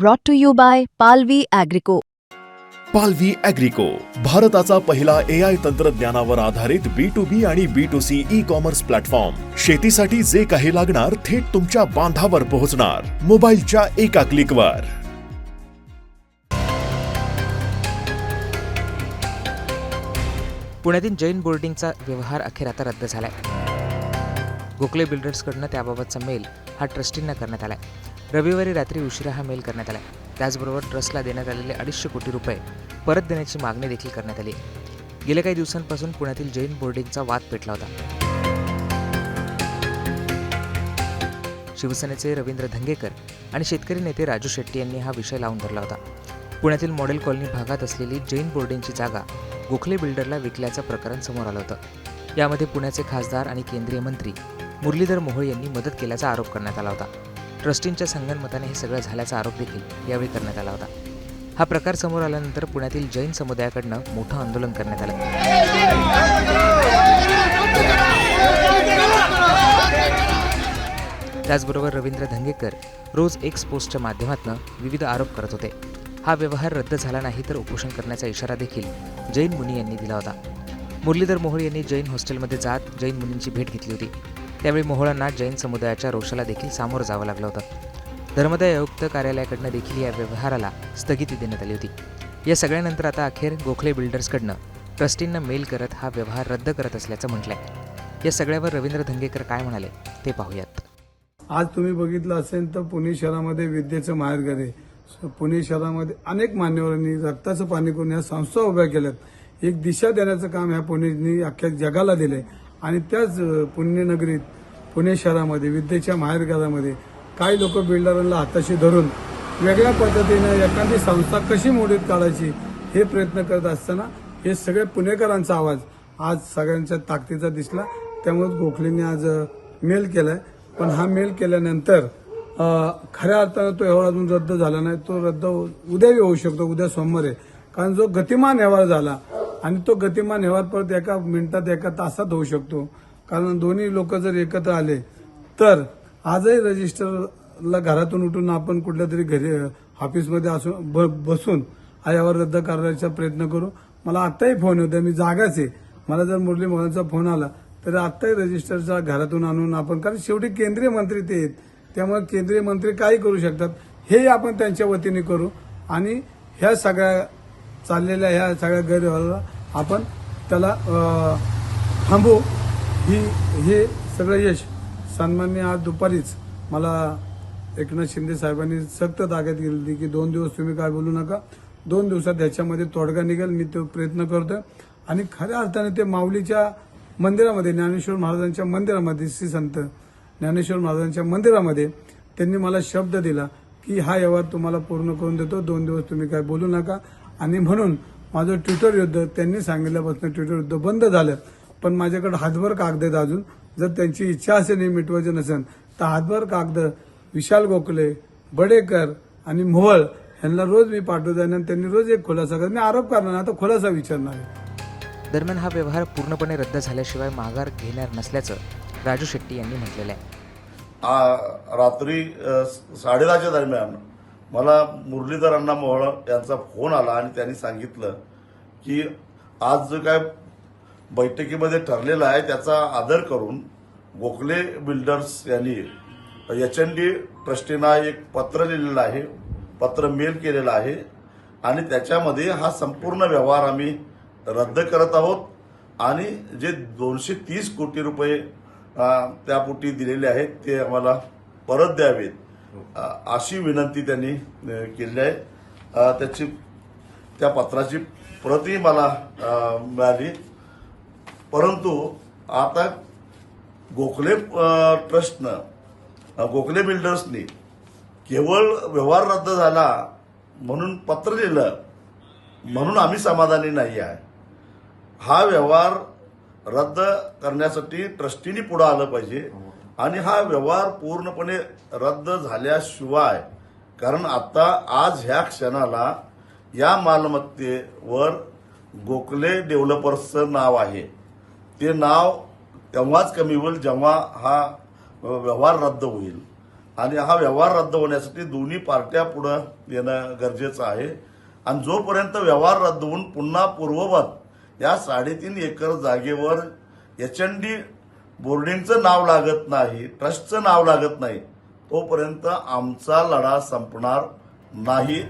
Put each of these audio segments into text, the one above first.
brought to you by Palvi Agrico. पालवी अॅग्रिको भारताचा पहिला ए आय तंत्रज्ञानावर आधारित बी टू बी आणि B two C e commerce platform शेतीसाठी जे काही लागणार थेट तुमच्या बांधावर पोहोचणार. मोबाईलच्या एका क्लिकवर पुण्यातील जैन बोर्डिंगचा व्यवहार अखेर आता रद्द झालाय. गोखले बिल्डर्सकडनं त्याबाबतचा मेल हा ट्रस्टींना करण्यात आलाय. रविवारी रात्री उशिरा हा मेल करण्यात आला. त्याचबरोबर ट्रस्टला देण्यात आलेले अडीचशे कोटी रुपये परत देण्याची मागणी देखील करण्यात आली. गेल्या काही दिवसांपासून पुण्यातील जैन बोर्डिंगचा वाद पेटला होता. शिवसेनेचे रवींद्र धंगेकर आणि शेतकरी नेते राजू शेट्टी यांनी हा विषय लावून धरला होता. पुण्यातील मॉडेल कॉलनी भागात असलेली जैन बोर्डिंगची जागा गोखले बिल्डरला विकल्याचं प्रकरण समोर आलं होतं. यामध्ये पुण्याचे खासदार आणि केंद्रीय मंत्री मुरलीधर मोहोळ यांनी मदत केल्याचा आरोप करण्यात आला होता. ट्रस्टींच्या संगनमताने हे सगळं झाल्याचा आरोप देखील यावेळी करण्यात आला होता. हा प्रकार समोर आल्यानंतर पुण्यातील जैन समुदायाकडनं मोठं आंदोलन करण्यात आलं. त्याचबरोबर रवींद्र धंगेकर रोज एक्स पोस्टच्या माध्यमातून विविध आरोप करत होते. हा व्यवहार रद्द झाला नाही तर उपोषण करण्याचा इशारा देखील जैन मुनी यांनी दिला होता. मुरलीधर मोहोळ यांनी जैन हॉस्टेलमध्ये जात जैन मुनींची भेट घेतली होती. त्यावेळी मोहोळांना जैन समुदायाच्या रोषाला देखील सामोरं जावं लागलं होतं. धर्मदाय आयुक्त कार्यालयाकडनं देखील या व्यवहाराला स्थगिती देण्यात आली होती. या सगळ्यानंतर आता अखेर गोखले बिल्डर्सकडनं ट्रस्टींना मेल करत हा व्यवहार रद्द करत असल्याचं म्हटलंय. या सगळ्यावर रवींद्र धंगेकर काय म्हणाले ते पाहूयात. आज तुम्ही बघितलं असेल तर पुणे शहरामध्ये विद्येचं माहेरघर आहे पुणे शहरामध्ये अनेक मान्यवरांनी रक्ताचं पाणी करून या संस्था उभ्या केल्यात. एक दिशा देण्याचं काम ह्या पुणेनी अख्ख्या जगाला दिलंय. आणि त्याच पुण्यनगरीत पुणे शहरामध्ये विद्येच्या माहेरघरामध्ये काही लोक बिल्डरांना हाताशी धरून वेगळ्या पद्धतीनं एखादी संस्था कशी मोडीत काढायची हे प्रयत्न करत असताना हे सगळे पुणेकरांचा आवाज आज सगळ्यांच्या ताकदीचा दिसला. त्यामुळे गोखलेंनी आज मेल केलाय. पण हा मेल केल्यानंतर खऱ्या अर्थानं तो व्यवहार अजून रद्द झाला नाही. तो रद्द उद्याही होऊ शकतो उद्या सोमवार आहे. कारण जो गतिमान व्यवहार झाला आणि तो गतिमान व्यवहार परत एका मिनिटात एका तासात होऊ शकतो. कारण दोन्ही लोक जर एकत्र आले तर आजही रजिस्टरला घरातून उठून आपण कुठल्या तरी घरी ऑफिसमध्ये असून ब- बसून हा रद्द करण्याचा प्रयत्न करू. मला आत्ताही फोन होता मी जागाच आहे. मला जर मुरली मोहनचा फोन आला तर आत्ताही रजिस्टरच्या घरातून आणून आपण कारण शेवटी केंद्रीय मंत्री ते आहेत. त्यामुळे केंद्रीय मंत्री काही करू शकतात हे आपण त्यांच्या वतीने करू. आणि ह्या सगळ्या चाललेल्या ह्या सगळ्या गैरव्यवहाराला आपण त्याला थांबू ही हे सगळं यश सन्मान्य आज दुपारीच मला एकनाथ शिंदे साहेबांनी सक्त ताकद दिली की दोन दिवस तुम्ही काय बोलू नका. दोन दिवसात ह्याच्यामध्ये तोडगा निघेल मी तो प्रयत्न करतोय. आणि खऱ्या अर्थाने ते माऊलीच्या मंदिरामध्ये ज्ञानेश्वर महाराजांच्या मंदिरामध्ये श्री संत ज्ञानेश्वर महाराजांच्या मंदिरामध्ये त्यांनी मला शब्द दिला की हा व्यवहार तुम्हाला पूर्ण करून देतो दोन दिवस तुम्ही काय बोलू नका. आणि म्हणून माझं ट्विटर युद्ध त्यांनी सांगितल्यापासून ट्विटर युद्ध बंद झालं. पण माझ्याकडे हातभर कागद आहेत अजून. जर त्यांची इच्छा असेल हे मिटवायचं नसेल तर हातभर कागद विशाल गोखले बडेकर आणि मोहळ यांना रोज मी पाठवतो आणि त्यांनी रोज एक खुलासा करत मी आरोप करणार नाही, आता खुलासा विचारणार आहे. दरम्यान हा व्यवहार पूर्णपणे रद्द झाल्याशिवाय माघार घेणार नसल्याचं राजू शेट्टी यांनी म्हटलेलं आहे. आ- रात्री साडेदहाच्या दरम्यान मला मुरलीधर अण्णा मोहळ यांचा फोन आला आणि त्यांनी सांगितलं की आज जो काय बैठकीमध्ये ठरलेला आहे त्याचा आदर करून गोखले बिल्डर्स यांनी एच एन डी ट्रस्टीना एक पत्र लिहिलेलं आहे पत्र मेल केलेलं आहे आणि त्याच्यामध्ये हा संपूर्ण व्यवहार आम्ही रद्द करत आहोत आणि जे दोनशे तीस कोटी रुपये त्यापोटी दिलेले आहेत ते आम्हाला परत द्यावेत. अशी विनंती त्यांनी केली आहे. त्याची त्या पत्राची प्रती मला मिळाली. परंतु आता गोखले ट्रस्टनं गोखले बिल्डर्सनी केवळ व्यवहार रद्द झाला म्हणून पत्र लिहिलं म्हणून आम्ही समाधानी नाही आहे. हा व्यवहार रद्द करण्यासाठी ट्रस्टीनी पुढं आलं पाहिजे. आणि हा व्यवहार पूर्णपणे रद्द झाल्याशिवाय कारण आता आज ह्या क्षणाला या मालमत्तेवर गोखले डेव्हलपर्सचं नाव आहे. ते नाव तेव्हाच कमी होईल जेव्हा हा व्यवहार रद्द होईल. आणि हा व्यवहार रद्द होण्यासाठी दोन्ही पार्ट्या पुढं येणं गरजेचं आहे. आणि जोपर्यंत व्यवहार रद्द होऊन पुन्हा पूर्ववत या साडेतीन एकर जागेवर एच एन डी बोर्डिंगचं नाव लागत नाही ट्रस्टचं नाव लागत नाही तोपर्यंत आमचा लढा संपणार नाही.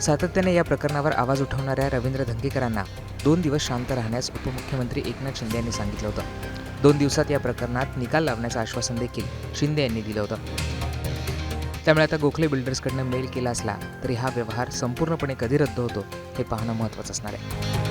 सातत्याने या प्रकरणावर आवाज उठवणाऱ्या रवींद्र धंगेकरांना दोन दिवस शांत राहण्यास उपमुख्यमंत्री एकनाथ शिंदे यांनी सांगितलं होतं. दोन दिवसात या प्रकरणात निकाल लावण्याचं आश्वासन देखील शिंदे यांनी दिलं होतं. त्यामुळे आता गोखले बिल्डर्सकडनं मेल केला असला तरी हा व्यवहार संपूर्णपणे कधी रद्द होतो हे पाहणं महत्त्वाचं असणार आहे.